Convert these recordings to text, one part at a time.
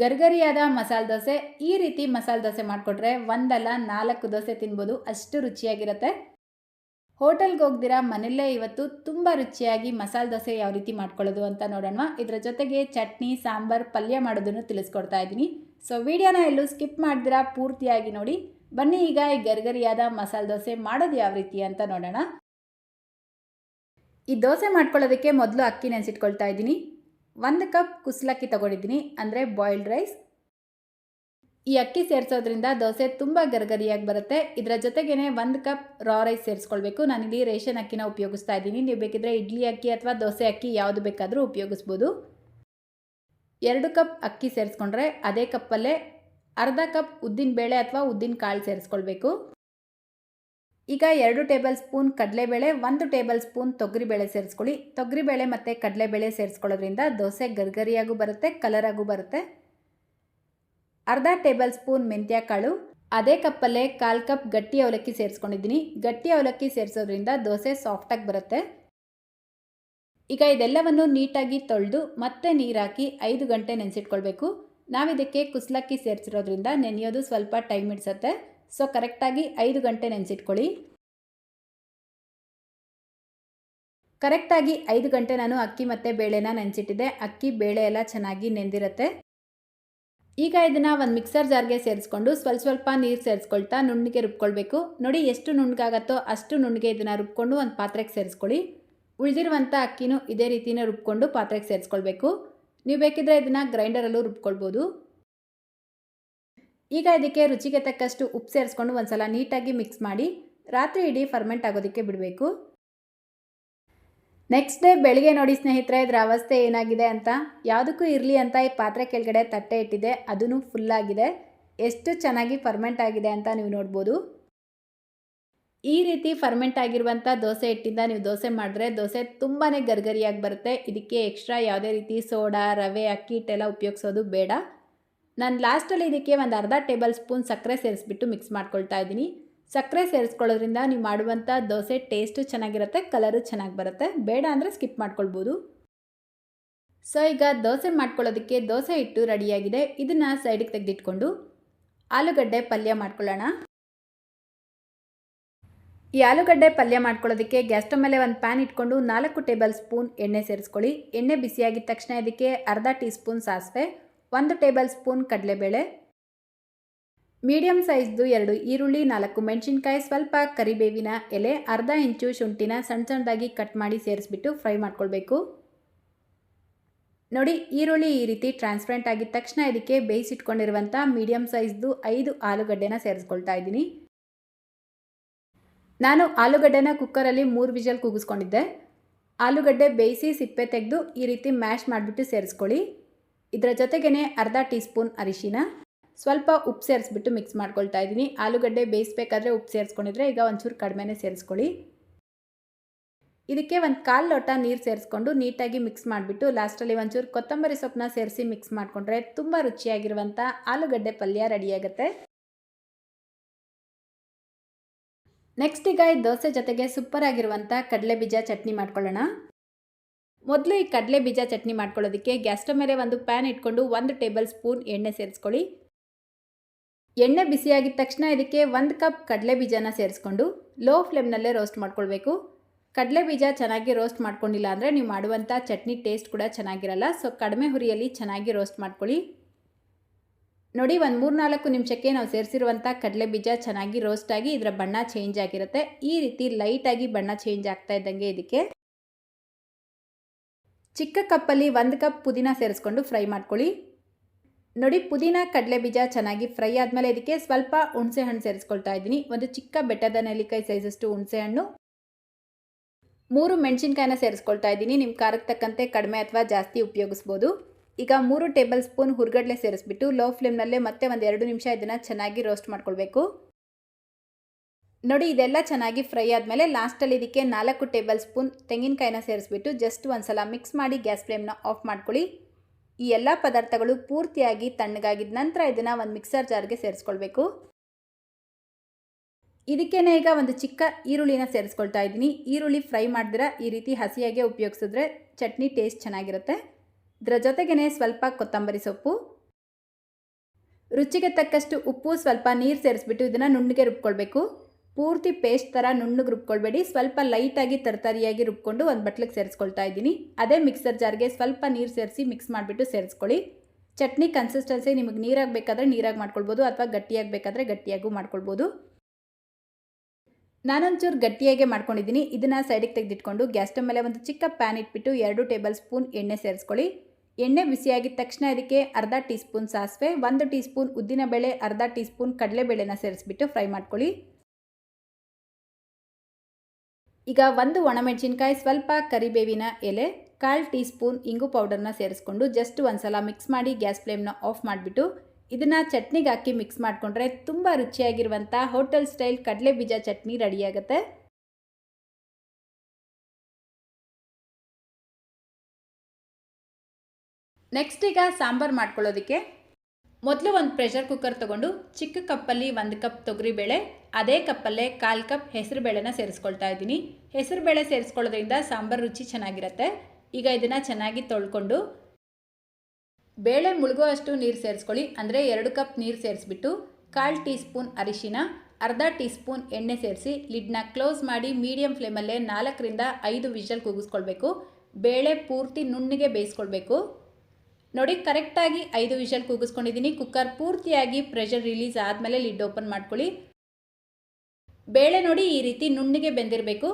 ಗರ್ಗರಿಯಾದ ಮಸಾಲೆ ದೋಸೆ, ಈ ರೀತಿ ಮಸಾಲೆ ದೋಸೆ ಮಾಡಿಕೊಟ್ರೆ ಒಂದಲ್ಲ ನಾಲ್ಕು ದೋಸೆ ತಿನ್ಬೋದು. ಅಷ್ಟು ರುಚಿಯಾಗಿರುತ್ತೆ. ಹೋಟೆಲ್ಗೆ ಹೋಗ್ದಿರಾ, ಮನೆಯಲ್ಲೇ ಇವತ್ತು ತುಂಬ ರುಚಿಯಾಗಿ ಮಸಾಲೆ ದೋಸೆ ಯಾವ ರೀತಿ ಮಾಡ್ಕೊಳ್ಳೋದು ಅಂತ ನೋಡೋಣ. ಇದರ ಜೊತೆಗೆ ಚಟ್ನಿ, ಸಾಂಬಾರ್, ಪಲ್ಯ ಮಾಡೋದನ್ನು ತಿಳಿಸ್ಕೊಡ್ತಾ ಇದ್ದೀನಿ. ಸೊ, ವಿಡಿಯೋನ ಎಲ್ಲೂ ಸ್ಕಿಪ್ ಮಾಡಿದಿರಾ, ಪೂರ್ತಿಯಾಗಿ ನೋಡಿ. ಬನ್ನಿ ಈಗ ಈ ಗರ್ಗರಿಯಾದ ಮಸಾಲೆ ದೋಸೆ ಮಾಡೋದು ಯಾವ ರೀತಿ ಅಂತ ನೋಡೋಣ. ಈ ದೋಸೆ ಮಾಡ್ಕೊಳ್ಳೋದಕ್ಕೆ ಮೊದಲು ಅಕ್ಕಿ ನೆನೆಸಿಟ್ಕೊಳ್ತಾ ಇದ್ದೀನಿ. ಒಂದು ಕಪ್ ಕುಸ್ಲಕ್ಕಿ ತಗೊಂಡಿದ್ದೀನಿ, ಅಂದರೆ ಬಾಯ್ಲ್ಡ್ ರೈಸ್ ಈ ಅಕ್ಕಿ ಸೇರಿಸೋದ್ರಿಂದ ದೋಸೆ ತುಂಬ ಗರ್ಗರಿಯಾಗಿ ಬರುತ್ತೆ. ಇದರ ಜೊತೆಗೇ ಒಂದು ಕಪ್ ರಾ ರೈಸ್ ಸೇರಿಸ್ಕೊಳ್ಬೇಕು. ನಾನಿಲ್ಲಿ ರೇಷನ್ ಅಕ್ಕಿನ ಉಪಯೋಗಿಸ್ತಾ ಇದ್ದೀನಿ. ನೀವು ಬೇಕಿದ್ರೆ ಇಡ್ಲಿ ಅಕ್ಕಿ ಅಥವಾ ದೋಸೆ ಅಕ್ಕಿ ಯಾವುದು ಬೇಕಾದರೂ ಉಪಯೋಗಿಸ್ಬೋದು. ಎರಡು ಕಪ್ ಅಕ್ಕಿ ಸೇರಿಸ್ಕೊಂಡ್ರೆ ಅದೇ ಕಪ್ಪಲ್ಲೇ ಅರ್ಧ ಕಪ್ ಉದ್ದಿನ ಬೇಳೆ ಅಥವಾ ಉದ್ದಿನ ಕಾಳು ಸೇರಿಸ್ಕೊಳ್ಬೇಕು. ಈಗ ಎರಡು ಟೇಬಲ್ ಸ್ಪೂನ್ ಕಡಲೆಬೇಳೆ, ಒಂದು ಟೇಬಲ್ ಸ್ಪೂನ್ ತೊಗರಿಬೇಳೆ ಸೇರಿಸ್ಕೊಳ್ಳಿ. ತೊಗರಿಬೇಳೆ ಮತ್ತು ಕಡಲೆಬೇಳೆ ಸೇರಿಸ್ಕೊಳ್ಳೋದ್ರಿಂದ ದೋಸೆ ಗರ್ಗರಿಯಾಗೂ ಬರುತ್ತೆ, ಕಲರಾಗೂ ಬರುತ್ತೆ. ಅರ್ಧ ಟೇಬಲ್ ಸ್ಪೂನ್ ಮೆಂತ್ಯ ಕಾಳು ಅದೇ ಕಪ್ಪಲ್ಲೇ ಕಾಲು ಕಪ್ ಗಟ್ಟಿ ಅವಲಕ್ಕಿ ಸೇರಿಸ್ಕೊಂಡಿದ್ದೀನಿ. ಗಟ್ಟಿ ಅವಲಕ್ಕಿ ಸೇರಿಸೋದ್ರಿಂದ ದೋಸೆ ಸಾಫ್ಟಾಗಿ ಬರುತ್ತೆ. ಈಗ ಇದೆಲ್ಲವನ್ನು ನೀಟಾಗಿ ತೊಳೆದು ಮತ್ತೆ ನೀರಾಕಿ ಐದು ಗಂಟೆ ನೆನೆಸಿಟ್ಕೊಳ್ಬೇಕು. ನಾವಿದಕ್ಕೆ ಕುಸ್ಲಕ್ಕಿ ಸೇರಿಸಿರೋದ್ರಿಂದ ನೆನೆಯೋದು ಸ್ವಲ್ಪ ಟೈಮ್ ಇಡ್ಸತ್ತೆ ಸೊ ಕರೆಕ್ಟಾಗಿ ಐದು ಗಂಟೆ ನೆನೆಸಿಟ್ಕೊಳ್ಳಿ. ಕರೆಕ್ಟಾಗಿ ಐದು ಗಂಟೆ ನಾನು ಅಕ್ಕಿ ಮತ್ತು ಬೇಳೆನ ನೆನೆಸಿಟ್ಟಿದ್ದೆ. ಅಕ್ಕಿ, ಬೇಳೆ ಎಲ್ಲ ಚೆನ್ನಾಗಿ ನೆಂದಿರುತ್ತೆ. ಈಗ ಇದನ್ನು ಒಂದು ಮಿಕ್ಸರ್ ಜಾರ್ಗೆ ಸೇರಿಸ್ಕೊಂಡು ಸ್ವಲ್ಪ ಸ್ವಲ್ಪ ನೀರು ಸೇರಿಸ್ಕೊಳ್ತಾ ನುಣ್ಣಗೆ ರುಬ್ಕೊಳ್ಬೇಕು. ನೋಡಿ ಎಷ್ಟು ನುಣ್ಣಗಾಗತ್ತೋ ಅಷ್ಟು ನುಣ್ಣಗೆ ಇದನ್ನು ರುಬ್ಕೊಂಡು ಒಂದು ಪಾತ್ರೆಗೆ ಸೇರಿಸ್ಕೊಳ್ಳಿ. ಉಳಿದಿರುವಂಥ ಅಕ್ಕಿನೂ ಇದೇ ರೀತಿನೇ ರುಬ್ಕೊಂಡು ಪಾತ್ರೆಗೆ ಸೇರಿಸ್ಕೊಳ್ಬೇಕು. ನೀವು ಬೇಕಿದ್ರೆ ಇದನ್ನು ಗ್ರೈಂಡರಲ್ಲೂ ರುಬ್ಕೊಳ್ಬೋದು. ಈಗ ಇದಕ್ಕೆ ರುಚಿಗೆ ತಕ್ಕಷ್ಟು ಉಪ್ಪು ಸೇರಿಸ್ಕೊಂಡು ಒಂದ್ಸಲ ನೀಟಾಗಿ ಮಿಕ್ಸ್ ಮಾಡಿ ರಾತ್ರಿ ಇಡೀ ಫರ್ಮೆಂಟ್ ಆಗೋದಕ್ಕೆ ಬಿಡಬೇಕು. ನೆಕ್ಸ್ಟ್ ಡೇ ಬೆಳಿಗ್ಗೆ ನೋಡಿ ಸ್ನೇಹಿತರೆ, ಇದರ ಅವಸ್ಥೆ ಏನಾಗಿದೆ ಅಂತ ಯಾವುದಕ್ಕೂ ಇರಲಿ ಅಂತ ಈ ಪಾತ್ರೆ ಕೆಳಗಡೆ ತಟ್ಟೆ ಇಟ್ಟಿದೆ ಅದೂ ಫುಲ್ಲಾಗಿದೆ ಎಷ್ಟು ಚೆನ್ನಾಗಿ ಫರ್ಮೆಂಟ್ ಆಗಿದೆ ಅಂತ ನೀವು ನೋಡ್ಬೋದು. ಈ ರೀತಿ ಫರ್ಮೆಂಟ್ ಆಗಿರುವಂಥ ದೋಸೆ ಹಿಟ್ಟಿಂದ ನೀವು ದೋಸೆ ಮಾಡಿದ್ರೆ ದೋಸೆ ತುಂಬಾ ಗರ್ಗರಿಯಾಗಿ ಬರುತ್ತೆ. ಇದಕ್ಕೆ ಎಕ್ಸ್ಟ್ರಾ ಯಾವುದೇ ರೀತಿ ಸೋಡಾ, ರವೆ, ಅಕ್ಕಿ ಹಿಟ್ಟೆಲ್ಲ ಉಪಯೋಗಿಸೋದು ಬೇಡ. ನಾನು ಲಾಸ್ಟಲ್ಲಿ ಇದಕ್ಕೆ ಒಂದು ಅರ್ಧ ಟೇಬಲ್ ಸ್ಪೂನ್ ಸಕ್ಕರೆ ಸೇರಿಸ್ಬಿಟ್ಟು ಮಿಕ್ಸ್ ಮಾಡ್ಕೊಳ್ತಾ ಇದ್ದೀನಿ. ಸಕ್ಕರೆ ಸೇರಿಸ್ಕೊಳ್ಳೋದ್ರಿಂದ ನೀವು ಮಾಡುವಂಥ ದೋಸೆ ಟೇಸ್ಟು ಚೆನ್ನಾಗಿರುತ್ತೆ ಕಲರು ಚೆನ್ನಾಗಿ ಬರುತ್ತೆ. ಬೇಡ ಅಂದರೆ ಸ್ಕಿಪ್ ಮಾಡ್ಕೊಳ್ಬೋದು. ಸೊ ಈಗ ದೋಸೆ ಮಾಡ್ಕೊಳ್ಳೋದಕ್ಕೆ ದೋಸೆ ಹಿಟ್ಟು ರೆಡಿಯಾಗಿದೆ ಇದನ್ನು ಸೈಡಿಗೆ ತೆಗೆದಿಟ್ಕೊಂಡು ಆಲೂಗಡ್ಡೆ ಪಲ್ಯ ಮಾಡ್ಕೊಳ್ಳೋಣ. ಈ ಆಲೂಗಡ್ಡೆ ಪಲ್ಯ ಮಾಡ್ಕೊಳ್ಳೋದಕ್ಕೆ ಗ್ಯಾಸ್ ಮೇಲೆ ಒಂದು ಪ್ಯಾನ್ ಇಟ್ಕೊಂಡು ನಾಲ್ಕು ಟೇಬಲ್ ಸ್ಪೂನ್ ಎಣ್ಣೆ ಸೇರಿಸ್ಕೊಳ್ಳಿ. ಎಣ್ಣೆ ಬಿಸಿಯಾಗಿದ ತಕ್ಷಣ ಇದಕ್ಕೆ ಅರ್ಧ ಟೀ ಸ್ಪೂನ್ ಸಾಸಿವೆ. ಒಂದು ಟೇಬಲ್ ಸ್ಪೂನ್ ಕಡಲೆಬೇಳೆ, ಮೀಡಿಯಂ ಸೈಜ್ದು ಎರಡು ಈರುಳ್ಳಿ, ನಾಲ್ಕು ಮೆಣಸಿನ್ಕಾಯಿ, ಸ್ವಲ್ಪ ಕರಿಬೇವಿನ ಎಲೆ, ಅರ್ಧ ಇಂಚು ಶುಂಠಿನ ಸಣ್ಣ ಸಣ್ಣದಾಗಿ ಕಟ್ ಮಾಡಿ ಸೇರಿಸ್ಬಿಟ್ಟು ಫ್ರೈ ಮಾಡ್ಕೊಳ್ಬೇಕು. ನೋಡಿ, ಈರುಳ್ಳಿ ಈ ರೀತಿ ಟ್ರಾನ್ಸ್ಪರೆಂಟ್ ಆಗಿದ ತಕ್ಷಣ ಇದಕ್ಕೆ ಬೇಯಿಸಿಟ್ಕೊಂಡಿರುವಂಥ ಮೀಡಿಯಂ ಸೈಜ್ದು ಐದು ಆಲೂಗಡ್ಡೆನ ಸೇರಿಸ್ಕೊಳ್ತಾ ಇದ್ದೀನಿ. ನಾನು ಆಲೂಗಡ್ಡೆನ ಕುಕ್ಕರಲ್ಲಿ ಮೂರು ವಿಜಲ್ ಕೂಗಿಸ್ಕೊಂಡಿದ್ದೆ. ಆಲೂಗಡ್ಡೆ ಬೇಯಿಸಿ ಸಿಪ್ಪೆ ತೆಗೆದು ಈ ರೀತಿ ಮ್ಯಾಶ್ ಮಾಡಿಬಿಟ್ಟು ಸೇರಿಸ್ಕೊಳ್ಳಿ. ಇದರ ಜೊತೆಗೇ ಅರ್ಧ ಟೀ ಸ್ಪೂನ್ ಅರಿಶಿನ, ಸ್ವಲ್ಪ ಉಪ್ಪು ಸೇರಿಸ್ಬಿಟ್ಟು ಮಿಕ್ಸ್ ಮಾಡ್ಕೊಳ್ತಾ ಇದ್ದೀನಿ. ಆಲೂಗಡ್ಡೆ ಬೇಯಿಸ್ಬೇಕಾದ್ರೆ ಉಪ್ಪು ಸೇರಿಸ್ಕೊಂಡಿದ್ರೆ ಈಗ ಒಂಚೂರು ಕಡಿಮೆನೇ ಸೇರಿಸ್ಕೊಳ್ಳಿ. ಇದಕ್ಕೆ ಒಂದು ಕಾಲು ಲೋಟ ನೀರು ಸೇರಿಸ್ಕೊಂಡು ನೀಟಾಗಿ ಮಿಕ್ಸ್ ಮಾಡಿಬಿಟ್ಟು ಲಾಸ್ಟಲ್ಲಿ ಒಂಚೂರು ಕೊತ್ತಂಬರಿ ಸೊಪ್ಪನ್ನ ಸೇರಿಸಿ ಮಿಕ್ಸ್ ಮಾಡಿಕೊಂಡ್ರೆ ತುಂಬ ರುಚಿಯಾಗಿರುವಂಥ ಆಲೂಗಡ್ಡೆ ಪಲ್ಯ ರೆಡಿಯಾಗುತ್ತೆ ನೆಕ್ಸ್ಟ್ ಈಗ ದೋಸೆ ಜೊತೆಗೆ ಸೂಪರ್ ಆಗಿರುವಂಥ ಕಡಲೆ ಬೀಜ ಚಟ್ನಿ ಮಾಡ್ಕೊಳ್ಳೋಣ. ಮೊದಲು ಈ ಕಡಲೆ ಬೀಜ ಚಟ್ನಿ ಮಾಡ್ಕೊಳ್ಳೋದಕ್ಕೆ ಗ್ಯಾಸ್ ಸ್ಟವ್ ಮೇಲೆ ಒಂದು ಪ್ಯಾನ್ ಇಟ್ಕೊಂಡು ಒಂದು ಟೇಬಲ್ ಸ್ಪೂನ್ ಎಣ್ಣೆ ಸೇರಿಸ್ಕೊಳ್ಳಿ. ಎಣ್ಣೆ ಬಿಸಿಯಾಗಿದ ತಕ್ಷಣ ಇದಕ್ಕೆ ಒಂದು ಕಪ್ ಕಡಲೆ ಬೀಜನ ಸೇರಿಸ್ಕೊಂಡು ಲೋ ಫ್ಲೇಮ್ನಲ್ಲೇ ರೋಸ್ಟ್ ಮಾಡ್ಕೊಳ್ಬೇಕು. ಕಡಲೆ ಬೀಜ ಚೆನ್ನಾಗಿ ರೋಸ್ಟ್ ಮಾಡ್ಕೊಂಡಿಲ್ಲ ಅಂದರೆ ನೀವು ಮಾಡುವಂಥ ಚಟ್ನಿ ಟೇಸ್ಟ್ ಕೂಡ ಚೆನ್ನಾಗಿರಲ್ಲ, ಸೊ ಕಡಿಮೆ ಹುರಿಯಲ್ಲಿ ಚೆನ್ನಾಗಿ ರೋಸ್ಟ್ ಮಾಡ್ಕೊಳ್ಳಿ. ನೋಡಿ, ಒಂದು ಮೂರು ನಾಲ್ಕು ನಿಮಿಷಕ್ಕೆ ನಾವು ಸೇರಿಸಿರುವಂಥ ಕಡಲೆ ಬೀಜ ಚೆನ್ನಾಗಿ ರೋಸ್ಟ್ ಆಗಿ ಇದರ ಬಣ್ಣ ಚೇಂಜ್ ಆಗಿರುತ್ತೆ. ಈ ರೀತಿ ಲೈಟಾಗಿ ಬಣ್ಣ ಚೇಂಜ್ ಆಗ್ತಾ ಇದ್ದಂಗೆ ಇದಕ್ಕೆ ಚಿಕ್ಕ ಕಪ್ಪಲ್ಲಿ ಒಂದು ಕಪ್ ಪುದೀನ ಸೇರಿಸ್ಕೊಂಡು ಫ್ರೈ ಮಾಡ್ಕೊಳ್ಳಿ. ನೋಡಿ, ಪುದೀನ ಕಡಲೆ ಬೀಜ ಚೆನ್ನಾಗಿ ಫ್ರೈ ಆದಮೇಲೆ ಇದಕ್ಕೆ ಸ್ವಲ್ಪ ಹುಣಸೆ ಹಣ್ಣು ಸೇರಿಸ್ಕೊಳ್ತಾ ಇದ್ದೀನಿ. ಒಂದು ಚಿಕ್ಕ ಬೆಟ್ಟದ ನೆಲ್ಲಿಕಾಯಿ ಸೈಜಷ್ಟು ಹುಣಸೆ ಹಣ್ಣು. ಮೂರು ಮೆಣಸಿನ್ಕಾಯಿನ ಸೇರಿಸ್ಕೊಳ್ತಾ ಇದ್ದೀನಿ. ನಿಮ್ಮ ಖಾರಕ್ಕೆ ತಕ್ಕಂತೆ ಕಡಿಮೆ ಅಥವಾ ಜಾಸ್ತಿ ಉಪಯೋಗಿಸ್ಬೋದು. ಈಗ ಮೂರು ಟೇಬಲ್ ಸ್ಪೂನ್ ಹುರ್ಗಡ್ಲೆ ಸೇರಿಸ್ಬಿಟ್ಟು ಲೋ ಫ್ಲೇಮ್ನಲ್ಲೇ ಮತ್ತೆ ಒಂದು ಎರಡು ನಿಮಿಷ ಇದನ್ನು ಚೆನ್ನಾಗಿ ರೋಸ್ಟ್ ಮಾಡ್ಕೊಳ್ಬೇಕು. ನೋಡಿ, ಇದೆಲ್ಲ ಚೆನ್ನಾಗಿ ಫ್ರೈ ಆದಮೇಲೆ ಲಾಸ್ಟಲ್ಲಿ ಇದಕ್ಕೆ ನಾಲ್ಕು ಟೇಬಲ್ ಸ್ಪೂನ್ ತೆಂಗಿನಕಾಯಿನ ಸೇರಿಸ್ಬಿಟ್ಟು ಜಸ್ಟ್ ಒಂದು ಸಲ ಮಿಕ್ಸ್ ಮಾಡಿ ಗ್ಯಾಸ್ ಫ್ಲೇಮ್ನ ಆಫ್ ಮಾಡ್ಕೊಳ್ಳಿ. ಈ ಎಲ್ಲ ಪದಾರ್ಥಗಳು ಪೂರ್ತಿಯಾಗಿ ತಣ್ಣಗಾಗಿದ ನಂತರ ಇದನ್ನು ಒಂದು ಮಿಕ್ಸರ್ ಜಾರ್ಗೆ ಸೇರಿಸ್ಕೊಳ್ಬೇಕು. ಇದಕ್ಕೇನೆ ಈಗ ಒಂದು ಚಿಕ್ಕ ಈರುಳ್ಳಿನ ಸೇರಿಸ್ಕೊಳ್ತಾ ಇದ್ದೀನಿ. ಈರುಳ್ಳಿ ಫ್ರೈ ಮಾಡಿದ್ರೆ ಈ ರೀತಿ ಹಸಿಯಾಗೆ ಉಪಯೋಗಿಸಿದ್ರೆ ಚಟ್ನಿ ಟೇಸ್ಟ್ ಚೆನ್ನಾಗಿರುತ್ತೆ. ಇದರ ಜೊತೆಗೇ ಸ್ವಲ್ಪ ಕೊತ್ತಂಬರಿ ಸೊಪ್ಪು. ರುಚಿಗೆ ತಕ್ಕಷ್ಟು ಉಪ್ಪು, ಸ್ವಲ್ಪ ನೀರು ಸೇರಿಸ್ಬಿಟ್ಟು ಇದನ್ನು ನುಣ್ಣಗೆ ರುಬ್ಕೊಳ್ಬೇಕು. ಪೂರ್ತಿ ಪೇಸ್ಟ್ ಥರ ನುಣ್ಣಗೆ ರುಬ್ಕೊಳ್ಬೇಡಿ. ಸ್ವಲ್ಪ ಲೈಟಾಗಿ ತರತರಿಯಾಗಿ ರುಬ್ಕೊಂಡು ಒಂದು ಬಟ್ಲಿಗೆ ಸೇರಿಸ್ಕೊಳ್ತಾ ಇದ್ದೀನಿ. ಅದೇ ಮಿಕ್ಸರ್ ಜಾರ್ಗೆ ಸ್ವಲ್ಪ ನೀರು ಸೇರಿಸಿ ಮಿಕ್ಸ್ ಮಾಡಿಬಿಟ್ಟು ಸೇರಿಸ್ಕೊಳ್ಳಿ. ಚಟ್ನಿ ಕನ್ಸಿಸ್ಟೆನ್ಸಿ ನಿಮಗೆ ನೀರಾಗಿ ಬೇಕಾದರೆ ನೀರಾಗಿ ಮಾಡ್ಕೊಳ್ಬೋದು ಅಥವಾ ಗಟ್ಟಿಯಾಗಿ ಬೇಕಾದರೆ ಗಟ್ಟಿಯಾಗೂ ಮಾಡ್ಕೊಳ್ಬೋದು. ನಾನೊಂಚೂರು ಗಟ್ಟಿಯಾಗೆ ಮಾಡ್ಕೊಂಡಿದ್ದೀನಿ. ಇದನ್ನು ಸೈಡಿಗೆ ತೆಗೆದಿಟ್ಕೊಂಡು ಗ್ಯಾಸ್ ಸ್ಟವ್ ಮೇಲೆ ಒಂದು ಚಿಕ್ಕ ಪ್ಯಾನ್ ಇಟ್ಬಿಟ್ಟು ಎರಡು ಟೇಬಲ್ ಸ್ಪೂನ್ ಎಣ್ಣೆ ಸೇರಿಸ್ಕೊಳ್ಳಿ. ಎಣ್ಣೆ ಬಿಸಿಯಾಗಿದ ತಕ್ಷಣ ಅದಕ್ಕೆ ಅರ್ಧ ಟೀ ಸ್ಪೂನ್ ಸಾಸಿವೆ, ಒಂದು ಟೀ ಸ್ಪೂನ್ ಉದ್ದಿನಬೇಳೆ, ಅರ್ಧ ಟೀ ಸ್ಪೂನ್ ಕಡಲೆಬೇಳೆನ ಸೇರಿಸ್ಬಿಟ್ಟು ಫ್ರೈ ಮಾಡ್ಕೊಳ್ಳಿ. ಈಗ ಒಂದು ಒಣಮೆಣಸಿನ್ಕಾಯಿ, ಸ್ವಲ್ಪ ಕರಿಬೇವಿನ ಎಲೆ, ಕಾಲು ಟೀ ಸ್ಪೂನ್ ಇಂಗು ಪೌಡರ್ನ ಸೇರಿಸ್ಕೊಂಡು ಜಸ್ಟ್ ಒಂದ್ಸಲ ಮಿಕ್ಸ್ ಮಾಡಿ ಗ್ಯಾಸ್ ಫ್ಲೇಮ್ನ ಆಫ್ ಮಾಡಿಬಿಟ್ಟು ಇದನ್ನು ಚಟ್ನಿಗೆ ಹಾಕಿ ಮಿಕ್ಸ್ ಮಾಡಿಕೊಂಡ್ರೆ ತುಂಬ ರುಚಿಯಾಗಿರುವಂಥ ಹೋಟೆಲ್ ಸ್ಟೈಲ್ ಕಡಲೆ ಬೀಜ ಚಟ್ನಿ ರೆಡಿಯಾಗುತ್ತೆ. ನೆಕ್ಸ್ಟ್ ಈಗ ಸಾಂಬಾರು ಮಾಡ್ಕೊಳ್ಳೋದಕ್ಕೆ ಮೊದಲು ಒಂದು ಪ್ರೆಷರ್ ಕುಕ್ಕರ್ ತೊಗೊಂಡು ಚಿಕ್ಕ ಕಪ್ಪಲ್ಲಿ ಒಂದು ಕಪ್ ತೊಗರಿಬೇಳೆ, ಅದೇ ಕಪ್ಪಲ್ಲೇ ಕಾಲು ಕಪ್ ಹೆಸರುಬೇಳೆನ ಸೇರಿಸ್ಕೊಳ್ತಾ ಇದ್ದೀನಿ. ಹೆಸರುಬೇಳೆ ಸೇರಿಸ್ಕೊಳ್ಳೋದ್ರಿಂದ ಸಾಂಬಾರು ರುಚಿ ಚೆನ್ನಾಗಿರುತ್ತೆ. ಈಗ ಇದನ್ನು ಚೆನ್ನಾಗಿ ತೊಳ್ಕೊಂಡು ಬೇಳೆ ಮುಳುಗೋ ಅಷ್ಟು ನೀರು ಸೇರಿಸ್ಕೊಳ್ಳಿ. ಅಂದರೆ ಎರಡು ಕಪ್ ನೀರು ಸೇರಿಸ್ಬಿಟ್ಟು ಕಾಲು ಟೀ ಸ್ಪೂನ್ ಅರಿಶಿನ, ಅರ್ಧ ಟೀ ಸ್ಪೂನ್ ಎಣ್ಣೆ ಸೇರಿಸಿ ಲಿಡ್ನ ಕ್ಲೋಸ್ ಮಾಡಿ ಮೀಡಿಯಂ ಫ್ಲೇಮಲ್ಲೇ ನಾಲ್ಕರಿಂದ ಐದು ವಿಷಲ್ ಕೂಗಿಸ್ಕೊಳ್ಬೇಕು ಬೇಳೆ ಪೂರ್ತಿ ನುಣ್ಣಗೆ ಬೇಯಿಸ್ಕೊಳ್ಬೇಕು. ನೋಡಿ, ಕರೆಕ್ಟಾಗಿ ಐದು ವಿಷಲ್ ಕೂಗಿಸ್ಕೊಂಡಿದ್ದೀನಿ. ಕುಕ್ಕರ್ ಪೂರ್ತಿಯಾಗಿ ಪ್ರೆಷರ್ ರಿಲೀಸ್ ಆದಮೇಲೆ ಲಿಡ್ ಓಪನ್ ಮಾಡ್ಕೊಳ್ಳಿ. ಬೇಳೆ ನೋಡಿ ಈ ರೀತಿ ನುಣ್ಣಿಗೆ ಬೆಂದಿರಬೇಕು.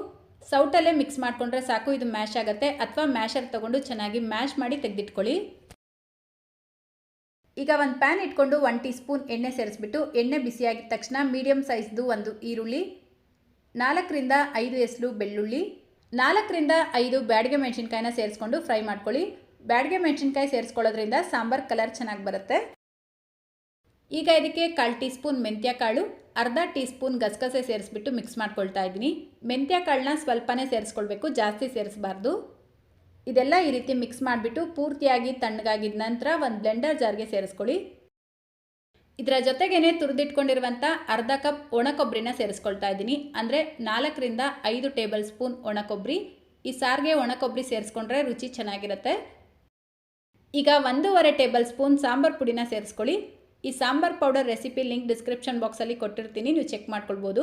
ಸೌಟಲ್ಲೇ ಮಿಕ್ಸ್ ಮಾಡಿಕೊಂಡ್ರೆ ಸಾಕು, ಇದು ಮ್ಯಾಶ್ ಆಗುತ್ತೆ. ಅಥವಾ ಮ್ಯಾಶರ್ ತೊಗೊಂಡು ಚೆನ್ನಾಗಿ ಮ್ಯಾಶ್ ಮಾಡಿ ತೆಗೆದಿಟ್ಕೊಳ್ಳಿ. ಈಗ ಒಂದು ಪ್ಯಾನ್ ಇಟ್ಕೊಂಡು ಒನ್ ಟೀ ಸ್ಪೂನ್ ಎಣ್ಣೆ ಸೇರಿಸ್ಬಿಟ್ಟು, ಎಣ್ಣೆ ಬಿಸಿಯಾಗಿದ ತಕ್ಷಣ ಮೀಡಿಯಮ್ ಸೈಜ್ದು ಒಂದು ಈರುಳ್ಳಿ, ನಾಲ್ಕರಿಂದ ಐದು ಎಸ್ಲು ಬೆಳ್ಳುಳ್ಳಿ, ನಾಲ್ಕರಿಂದ ಐದು ಬ್ಯಾಡಿಗೆ ಮೆಣಸಿನ್ಕಾಯಿನ ಸೇರಿಸ್ಕೊಂಡು ಫ್ರೈ ಮಾಡ್ಕೊಳ್ಳಿ. ಬ್ಯಾಡಿಗೆ ಮೆಣಸಿನ್ಕಾಯಿ ಸೇರಿಸ್ಕೊಳ್ಳೋದ್ರಿಂದ ಸಾಂಬಾರ್ ಕಲರ್ ಚೆನ್ನಾಗಿ ಬರುತ್ತೆ. ಈಗ ಇದಕ್ಕೆ ಕಾಲು ಟೀ ಸ್ಪೂನ್ ಮೆಂತ್ಯ ಕಾಳು ಅರ್ಧ ಟೀ ಸ್ಪೂನ್ ಗಸಗಸೆ ಸೇರಿಸ್ಬಿಟ್ಟು ಮಿಕ್ಸ್ ಮಾಡ್ಕೊಳ್ತಾ ಇದ್ದೀನಿ. ಮೆಂತ್ಯ ಕಾಳನ್ನ ಸ್ವಲ್ಪನೇ ಸೇರಿಸ್ಕೊಳ್ಬೇಕು, ಜಾಸ್ತಿ ಸೇರಿಸಬಾರ್ದು. ಇದೆಲ್ಲ ಈ ರೀತಿ ಮಿಕ್ಸ್ ಮಾಡಿಬಿಟ್ಟು ಪೂರ್ತಿಯಾಗಿ ತಣ್ಣಗಾಗಿದ ನಂತರ ಒಂದು ಬ್ಲೆಂಡರ್ ಜಾರ್ಗೆ ಸೇರಿಸ್ಕೊಳ್ಳಿ. ಇದರ ಜೊತೆಗೇನೆ ತುರಿದಿಟ್ಕೊಂಡಿರುವಂಥ ಅರ್ಧ ಕಪ್ ಒಣ ಕೊಬ್ಬರಿನ ಸೇರಿಸ್ಕೊಳ್ತಾ ಇದ್ದೀನಿ. ಅಂದರೆ ನಾಲ್ಕರಿಂದ ಐದು ಟೇಬಲ್ ಸ್ಪೂನ್ ಒಣ ಕೊಬ್ಬರಿ ಈ ಸಾರಿಗೆ ಒಣ ಕೊಬ್ಬರಿ ಸೇರಿಸ್ಕೊಂಡ್ರೆ ರುಚಿ ಚೆನ್ನಾಗಿರುತ್ತೆ. ಈಗ ಒಂದೂವರೆ ಟೇಬಲ್ ಸ್ಪೂನ್ ಸಾಂಬಾರು ಪುಡಿನ ಸೇರಿಸ್ಕೊಳ್ಳಿ. ಈ sambar powder recipe link description ಬಾಕ್ಸಲ್ಲಿ ಕೊಟ್ಟಿರ್ತೀನಿ, ನೀವು ಚೆಕ್ ಮಾಡ್ಕೊಳ್ಬೋದು.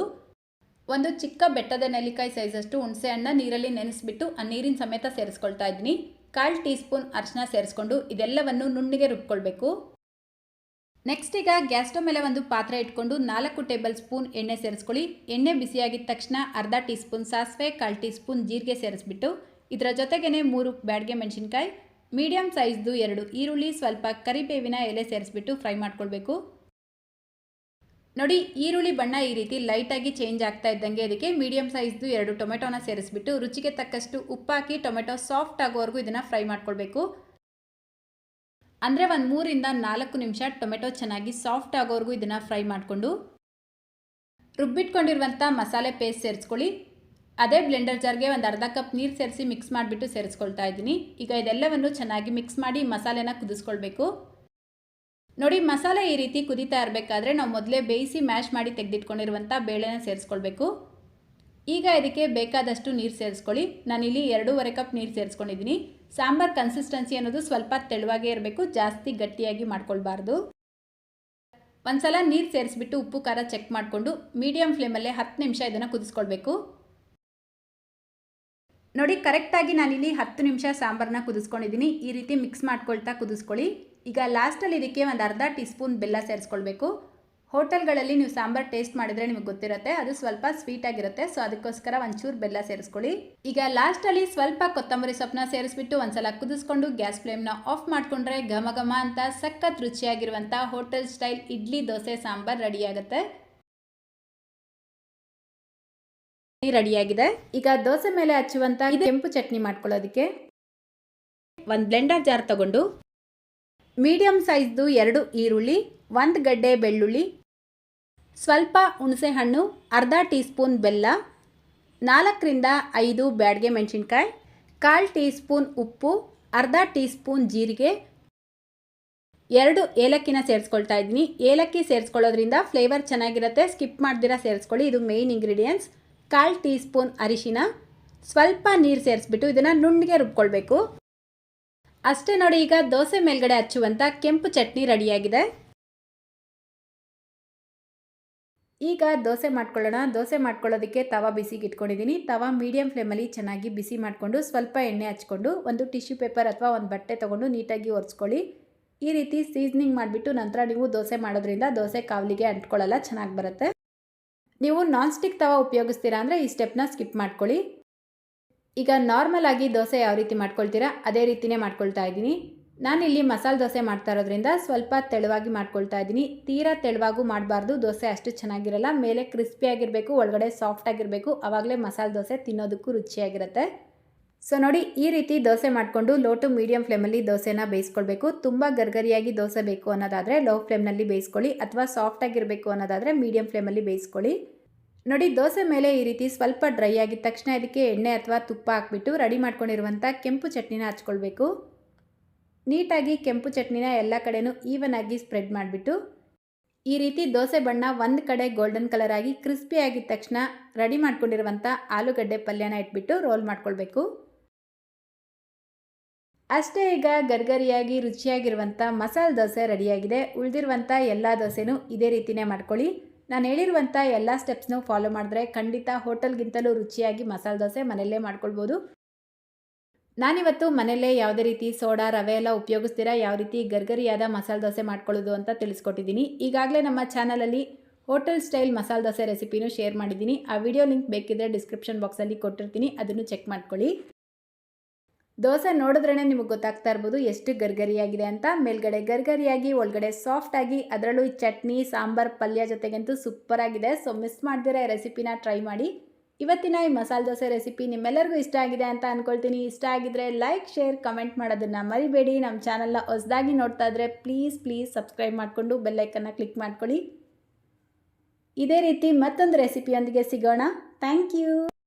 ಒಂದು ಚಿಕ್ಕ ಬೆಟ್ಟದ ನೆಲ್ಲಿಕಾಯಿ ಸೈಜಷ್ಟು ಹುಣಸೆ ಹಣ್ಣ ನೀರಲ್ಲಿ ನೆನೆಸಿಬಿಟ್ಟು ಆ ನೀರಿನ ಸಮೇತ ಸೇರಿಸ್ಕೊಳ್ತಾ ಇದ್ದೀನಿ. ಕಾಲು ಟೀ ಸ್ಪೂನ್ ಅರಿಶಿನ ಸೇರಿಸ್ಕೊಂಡು ಇದೆಲ್ಲವನ್ನು ನುಣ್ಣಿಗೆ ರುಬ್ಕೊಳ್ಬೇಕು. ನೆಕ್ಸ್ಟ್ ಈಗ ಗ್ಯಾಸ್ ಸ್ಟವ್ ಮೇಲೆ ಒಂದು ಪಾತ್ರೆ ಇಟ್ಕೊಂಡು ನಾಲ್ಕು ಟೇಬಲ್ ಸ್ಪೂನ್ ಎಣ್ಣೆ ಸೇರಿಸ್ಕೊಳ್ಳಿ. ಎಣ್ಣೆ ಬಿಸಿಯಾಗಿದ ತಕ್ಷಣ ಅರ್ಧ ಟೀ ಸ್ಪೂನ್ ಸಾಸಿವೆ, ಕಾಲು ಟೀ ಸ್ಪೂನ್ ಜೀರಿಗೆ ಸೇರಿಸ್ಬಿಟ್ಟು, ಇದರ ಜೊತೆಗೇ ಮೂರು ಬ್ಯಾಡ್ಗೆ ಮೆಣಸಿನ್ಕಾಯಿ ಮೀಡಿಯಮ್ ಸೈಜ್ದು ಎರಡು ಈರುಳ್ಳಿ, ಸ್ವಲ್ಪ ಕರಿಬೇವಿನ ಎಲೆ ಸೇರಿಸ್ಬಿಟ್ಟು ಫ್ರೈ ಮಾಡ್ಕೊಳ್ಬೇಕು. ನೋಡಿ, ಈರುಳ್ಳಿ ಬಣ್ಣ ಈ ರೀತಿ ಲೈಟಾಗಿ ಚೇಂಜ್ ಆಗ್ತಾ ಇದ್ದಂಗೆ ಇದಕ್ಕೆ ಮೀಡಿಯಮ್ ಸೈಜ್ದು ಎರಡು ಟೊಮೆಟೊನ ಸೇರಿಸ್ಬಿಟ್ಟು ರುಚಿಗೆ ತಕ್ಕಷ್ಟು ಉಪ್ಪಾಕಿ, ಟೊಮೆಟೊ ಸಾಫ್ಟ್ ಆಗೋವರೆಗೂ ಇದನ್ನು ಫ್ರೈ ಮಾಡ್ಕೊಳ್ಬೇಕು. ಅಂದರೆ ಒಂದು ಮೂರಿಂದ ನಾಲ್ಕು ನಿಮಿಷ ಟೊಮೆಟೊ ಚೆನ್ನಾಗಿ ಸಾಫ್ಟ್ ಆಗೋವರೆಗೂ ಇದನ್ನು ಫ್ರೈ ಮಾಡಿಕೊಂಡು ರುಬ್ಬಿಟ್ಕೊಂಡಿರುವಂಥ ಮಸಾಲೆ ಪೇಸ್ಟ್ ಸೇರಿಸ್ಕೊಳ್ಳಿ. ಅದೇ ಬ್ಲೆಂಡರ್ ಜಾರ್ಗೆ ಒಂದು ಅರ್ಧ ಕಪ್ ನೀರು ಸೇರಿಸಿ ಮಿಕ್ಸ್ ಮಾಡಿಬಿಟ್ಟು ಸೇರಿಸ್ಕೊಳ್ತಾ ಇದ್ದೀನಿ. ಈಗ ಇದೆಲ್ಲವನ್ನು ಚೆನ್ನಾಗಿ ಮಿಕ್ಸ್ ಮಾಡಿ ಮಸಾಲೆನ ಕುದಿಸ್ಕೊಳ್ಬೇಕು. ನೋಡಿ, ಮಸಾಲೆ ಈ ರೀತಿ ಕುದೀತಾ ಇರಬೇಕಾದ್ರೆ ನಾವು ಮೊದಲೇ ಬೇಯಿಸಿ ಮ್ಯಾಶ್ ಮಾಡಿ ತೆಗೆದಿಟ್ಕೊಂಡಿರುವಂಥ ಬೇಳೆನ ಸೇರಿಸ್ಕೊಳ್ಬೇಕು. ಈಗ ಇದಕ್ಕೆ ಬೇಕಾದಷ್ಟು ನೀರು ಸೇರಿಸ್ಕೊಳ್ಳಿ. ನಾನಿಲ್ಲಿ ಎರಡೂವರೆ ಕಪ್ ನೀರು ಸೇರಿಸ್ಕೊಂಡಿದ್ದೀನಿ ಸಾಂಬಾರ್ ಕನ್ಸಿಸ್ಟೆನ್ಸಿ ಅನ್ನೋದು ಸ್ವಲ್ಪ ತೆಳುವಾಗೇ ಇರಬೇಕು, ಜಾಸ್ತಿ ಗಟ್ಟಿಯಾಗಿ ಮಾಡ್ಕೊಳ್ಬಾರ್ದು. ಒಂದ್ಸಲ ನೀರು ಸೇರಿಸ್ಬಿಟ್ಟು ಉಪ್ಪು, ಖಾರ ಚೆಕ್ ಮಾಡಿಕೊಂಡು ಮೀಡಿಯಂ ಫ್ಲೇಮಲ್ಲೇ ಹತ್ತು ನಿಮಿಷ ಇದನ್ನು ಕುದಿಸ್ಕೊಳ್ಬೇಕು. ನೋಡಿ, ಕರೆಕ್ಟಾಗಿ ನಾನಿಲ್ಲಿ ಹತ್ತು ನಿಮಿಷ ಸಾಂಬಾರನ್ನ ಕುದಿಸ್ಕೊಂಡಿದ್ದೀನಿ. ಈ ರೀತಿ ಮಿಕ್ಸ್ ಮಾಡ್ಕೊಳ್ತಾ ಕುದಿಸ್ಕೊಳ್ಳಿ. ಈಗ ಲಾಸ್ಟಲ್ಲಿ ಇದಕ್ಕೆ ಒಂದು ಅರ್ಧ ಟೀ ಸ್ಪೂನ್ ಬೆಲ್ಲ ಸೇರಿಸ್ಕೊಳ್ಬೇಕು. ಹೋಟೆಲ್ಗಳಲ್ಲಿ ನೀವು ಸಾಂಬಾರು ಟೇಸ್ಟ್ ಮಾಡಿದರೆ ನಿಮಗೆ ಗೊತ್ತಿರುತ್ತೆ, ಅದು ಸ್ವಲ್ಪ ಸ್ವೀಟ್ ಆಗಿರುತ್ತೆ, ಸೊ ಅದಕ್ಕೋಸ್ಕರ ಒಂಚೂರು ಬೆಲ್ಲ ಸೇರಿಸ್ಕೊಳ್ಳಿ. ಈಗ ಲಾಸ್ಟಲ್ಲಿ ಸ್ವಲ್ಪ ಕೊತ್ತಂಬರಿ ಸೊಪ್ಪನ್ನ ಸೇರಿಸ್ಬಿಟ್ಟು ಒಂದ್ಸಲ ಕುದಿಸ್ಕೊಂಡು ಗ್ಯಾಸ್ ಫ್ಲೇಮ್ನ ಆಫ್ ಮಾಡಿಕೊಂಡ್ರೆ ಘಮ ಘಮ ಅಂತ ಸಖತ್ ರುಚಿಯಾಗಿರುವಂಥ ಹೋಟೆಲ್ ಸ್ಟೈಲ್ ಇಡ್ಲಿ ದೋಸೆ ಸಾಂಬಾರು ರೆಡಿಯಾಗುತ್ತೆ ರೆಡಿಯಾಗಿದೆ. ಈಗ ದೋಸೆ ಮೇಲೆ ಹಚ್ಚುವಂಥ ಕೆಂಪು ಚಟ್ನಿ ಮಾಡ್ಕೊಳ್ಳೋದಕ್ಕೆ ಒಂದು ಬ್ಲೆಂಡರ್ ಜಾರ್ ತಗೊಂಡು ಮೀಡಿಯಮ್ ಸೈಜ್ದು ಎರಡು ಈರುಳ್ಳಿ, ಒಂದು ಗಡ್ಡೆ ಬೆಳ್ಳುಳ್ಳಿ, ಸ್ವಲ್ಪ ಹುಣಸೆ ಹಣ್ಣು, ಅರ್ಧ ಟೀ ಸ್ಪೂನ್ ಬೆಲ್ಲ, ನಾಲ್ಕರಿಂದ ಐದು ಬ್ಯಾಡ್ಗೆ ಮೆಣಸಿನ್ಕಾಯಿ, ಕಾಲು ಟೀ ಸ್ಪೂನ್ ಉಪ್ಪು, ಅರ್ಧ ಟೀ ಸ್ಪೂನ್ ಜೀರಿಗೆ, ಎರಡು ಏಲಕ್ಕಿನ ಸೇರಿಸ್ಕೊಳ್ತಾ ಇದ್ದೀನಿ. ಏಲಕ್ಕಿ ಸೇರಿಸ್ಕೊಳ್ಳೋದ್ರಿಂದ ಫ್ಲೇವರ್ ಚೆನ್ನಾಗಿರುತ್ತೆ. ಸ್ಕಿಪ್ ಮಾಡ್ದಿರ ಸೇರಿಸ್ಕೊಳ್ಳಿ. ಇದು ಮೇಯ್ನ್ ಇಂಗ್ರೀಡಿಯೆಂಟ್ಸ್ ಕಾಲು ಟೀ ಸ್ಪೂನ್ ಅರಿಶಿನ, ಸ್ವಲ್ಪ ನೀರು ಸೇರಿಸ್ಬಿಟ್ಟು ಇದನ್ನು ನುಣ್ಣಗೆ ರುಬ್ಕೊಳ್ಬೇಕು. ಅಷ್ಟೇ ನೋಡಿ, ಈಗ ದೋಸೆ ಮೇಲ್ಗಡೆ ಹಚ್ಚುವಂಥ ಕೆಂಪು ಚಟ್ನಿ ರೆಡಿಯಾಗಿದೆ. ಈಗ ದೋಸೆ ಮಾಡ್ಕೊಳ್ಳೋಣ. ದೋಸೆ ಮಾಡ್ಕೊಳ್ಳೋದಕ್ಕೆ ತವ ಬಿಸಿಗೆ ಇಟ್ಕೊಂಡಿದ್ದೀನಿ ತವ ಮೀಡಿಯಮ್ ಫ್ಲೇಮಲ್ಲಿ ಚೆನ್ನಾಗಿ ಬಿಸಿ ಮಾಡಿಕೊಂಡು ಸ್ವಲ್ಪ ಎಣ್ಣೆ ಹಚ್ಕೊಂಡು ಒಂದು ಟಿಶ್ಯೂ ಪೇಪರ್ ಅಥವಾ ಒಂದು ಬಟ್ಟೆ ತೊಗೊಂಡು ನೀಟಾಗಿ ಒರೆಸ್ಕೊಳ್ಳಿ. ಈ ರೀತಿ ಸೀಸ್ನಿಂಗ್ ಮಾಡಿಬಿಟ್ಟು ನಂತರ ನೀವು ದೋಸೆ ಮಾಡೋದ್ರಿಂದ ದೋಸೆ ಕಾವಲಿಗೆ ಅಂಟ್ಕೊಳ್ಳಲ್ಲ, ಚೆನ್ನಾಗಿ ಬರುತ್ತೆ. ನೀವು ನಾನ್ ಸ್ಟಿಕ್ ತವ ಉಪಯೋಗಿಸ್ತೀರಾ ಅಂದರೆ ಈ ಸ್ಟೆಪ್ನ ಸ್ಕಿಪ್ ಮಾಡ್ಕೊಳ್ಳಿ. ಈಗ ನಾರ್ಮಲ್ ಆಗಿ ದೋಸೆ ಯಾವ ರೀತಿ ಮಾಡ್ಕೊಳ್ತೀರಾ ಅದೇ ರೀತಿನೇ ಮಾಡ್ಕೊಳ್ತಾ ಇದ್ದೀನಿ. ನಾನಿಲ್ಲಿ ಮಸಾಲೆ ದೋಸೆ ಮಾಡ್ತಾ ಇರೋದ್ರಿಂದ ಸ್ವಲ್ಪ ತೆಳುವಾಗಿ ಮಾಡ್ಕೊಳ್ತಾ ಇದ್ದೀನಿ. ತೀರಾ ತೆಳುವಾಗೂ ಮಾಡಬಾರ್ದು, ದೋಸೆ ಅಷ್ಟು ಚೆನ್ನಾಗಿರಲ್ಲ. ಮೇಲೆ ಕ್ರಿಸ್ಪಿಯಾಗಿರಬೇಕು ಒಳಗಡೆ ಸಾಫ್ಟ್ ಆಗಿರಬೇಕು. ಆವಾಗಲೇ ಮಸಾಲೆ ದೋಸೆ ತಿನ್ನೋದಕ್ಕೂ ರುಚಿಯಾಗಿರುತ್ತೆ. ಸೊ ನೋಡಿ, ಈ ರೀತಿ ದೋಸೆ ಮಾಡಿಕೊಂಡು ಲೋ ಟು ಮೀಡಿಯಂ ಫ್ಲೇಮಲ್ಲಿ ದೋಸೆನ ಬೇಯಿಸ್ಕೊಳ್ಬೇಕು. ತುಂಬ ಗರ್ಗರಿಯಾಗಿ ದೋಸೆ ಬೇಕು ಅನ್ನೋದಾದರೆ ಲೋ ಫ್ಲೇಮ್ನಲ್ಲಿ ಬೇಯಿಸ್ಕೊಳ್ಳಿ, ಅಥವಾ ಸಾಫ್ಟಾಗಿರಬೇಕು ಅನ್ನೋದಾದರೆ ಮೀಡಿಯಂ ಫ್ಲೇಮಲ್ಲಿ ಬೇಯಿಸ್ಕೊಳ್ಳಿ. ನೋಡಿ, ದೋಸೆ ಮೇಲೆ ಈ ರೀತಿ ಸ್ವಲ್ಪ ಡ್ರೈ ಆಗಿದ ತಕ್ಷಣ ಇದಕ್ಕೆ ಎಣ್ಣೆ ಅಥವಾ ತುಪ್ಪ ಹಾಕ್ಬಿಟ್ಟು ರೆಡಿ ಮಾಡ್ಕೊಂಡಿರುವಂಥ ಕೆಂಪು ಚಟ್ನಿನ ಹಚ್ಕೊಳ್ಬೇಕು. ನೀಟಾಗಿ ಕೆಂಪು ಚಟ್ನಿನ ಎಲ್ಲ ಕಡೆನೂ ಈವನ್ ಆಗಿ ಸ್ಪ್ರೆಡ್ ಮಾಡಿಬಿಟ್ಟು ಈ ರೀತಿ ದೋಸೆ ಬಣ್ಣ ಒಂದು ಕಡೆ ಗೋಲ್ಡನ್ ಕಲರ್ ಆಗಿ ಕ್ರಿಸ್ಪಿ ಆಗಿದ ತಕ್ಷಣ ರೆಡಿ ಮಾಡ್ಕೊಂಡಿರುವಂಥ ಆಲೂಗಡ್ಡೆ ಪಲ್ಯನ ಇಟ್ಬಿಟ್ಟು ರೋಲ್ ಮಾಡ್ಕೊಳ್ಬೇಕು. ಅಷ್ಟೇ ಈಗ ಗರ್ಗರಿಯಾಗಿ ರುಚಿಯಾಗಿರುವಂಥ ಮಸಾಲೆ ದೋಸೆ ರೆಡಿಯಾಗಿದೆ. ಉಳಿದಿರುವಂಥ ಎಲ್ಲ ದೋಸೆನೂ ಇದೇ ರೀತಿನೇ ಮಾಡ್ಕೊಳ್ಳಿ. ನಾನು ಹೇಳಿರುವಂಥ ಎಲ್ಲ ಸ್ಟೆಪ್ಸ್ನೂ ಫಾಲೋ ಮಾಡಿದ್ರೆ ಖಂಡಿತ ಹೋಟೆಲ್ಗಿಂತಲೂ ರುಚಿಯಾಗಿ ಮಸಾಲೆ ದೋಸೆ ಮನೆಯಲ್ಲೇ ಮಾಡ್ಕೊಳ್ಬೋದು. ನಾನಿವತ್ತು ಮನೆಯಲ್ಲೇ ಯಾವುದೇ ರೀತಿ ಸೋಡಾ, ರವೆ ಎಲ್ಲ ಉಪಯೋಗಿಸ್ತೀರಾ, ಯಾವ ರೀತಿ ಗರ್ಗರಿಯಾದ ಮಸಾಲೆ ದೋಸೆ ಮಾಡ್ಕೊಳ್ಳೋದು ಅಂತ ತಿಳಿಸ್ಕೊಟ್ಟಿದ್ದೀನಿ. ಈಗಾಗಲೇ ನಮ್ಮ ಚಾನಲಲ್ಲಿ hotel style masala dosa ರೆಸಿಪಿನೂ share ಮಾಡಿದ್ದೀನಿ. ಆ ವಿಡಿಯೋ ಲಿಂಕ್ ಬೇಕಿದ್ದರೆ ಡಿಸ್ಕ್ರಿಪ್ಷನ್ ಬಾಕ್ಸಲ್ಲಿ ಕೊಟ್ಟಿರ್ತೀನಿ. ಅದನ್ನು ಚೆಕ್ ಮಾಡ್ಕೊಳ್ಳಿ. ದೋಸೆ ನೋಡಿದ್ರೇ ನಿಮಗೆ ಗೊತ್ತಾಗ್ತಾ ಇರ್ಬೋದು ಎಷ್ಟು ಗರ್ಗರಿಯಾಗಿದೆ ಅಂತ. ಮೇಲ್ಗಡೆ ಗರ್ಗರಿಯಾಗಿ, ಒಳಗಡೆ ಸಾಫ್ಟಾಗಿ ಅದರಲ್ಲೂ ಈ ಚಟ್ನಿ, ಸಾಂಬಾರ್, ಪಲ್ಯ ಜೊತೆಗಂತೂ ಸೂಪರಾಗಿದೆ ಸೊ ಮಿಸ್ ಮಾಡ್ದಿರ ಈ ರೆಸಿಪಿನ ಟ್ರೈ ಮಾಡಿ. ಇವತ್ತಿನ ಈ ಮಸಾಲೆ ದೋಸೆ ರೆಸಿಪಿ ನಿಮ್ಮೆಲ್ಲರಿಗೂ ಇಷ್ಟ ಆಗಿದೆ ಅಂತ ಅಂದ್ಕೊಳ್ತೀನಿ ಇಷ್ಟ ಆಗಿದ್ರೆ ಲೈಕ್ ಶೇರ್ ಕಮೆಂಟ್ ಮಾಡೋದನ್ನು ಮರಿಬೇಡಿ. ನಮ್ಮ ಚಾನಲ್ನ ಹೊಸದಾಗಿ ನೋಡ್ತಾ ಇದ್ರೆ ಪ್ಲೀಸ್ ಪ್ಲೀಸ್ ಸಬ್ಸ್ಕ್ರೈಬ್ ಮಾಡಿಕೊಂಡು ಬೆಲ್ಲೈಕನ್ನ ಕ್ಲಿಕ್ ಮಾಡ್ಕೊಳ್ಳಿ. ಇದೇ ರೀತಿ ಮತ್ತೊಂದು ರೆಸಿಪಿಯೊಂದಿಗೆ ಸಿಗೋಣ. Thank you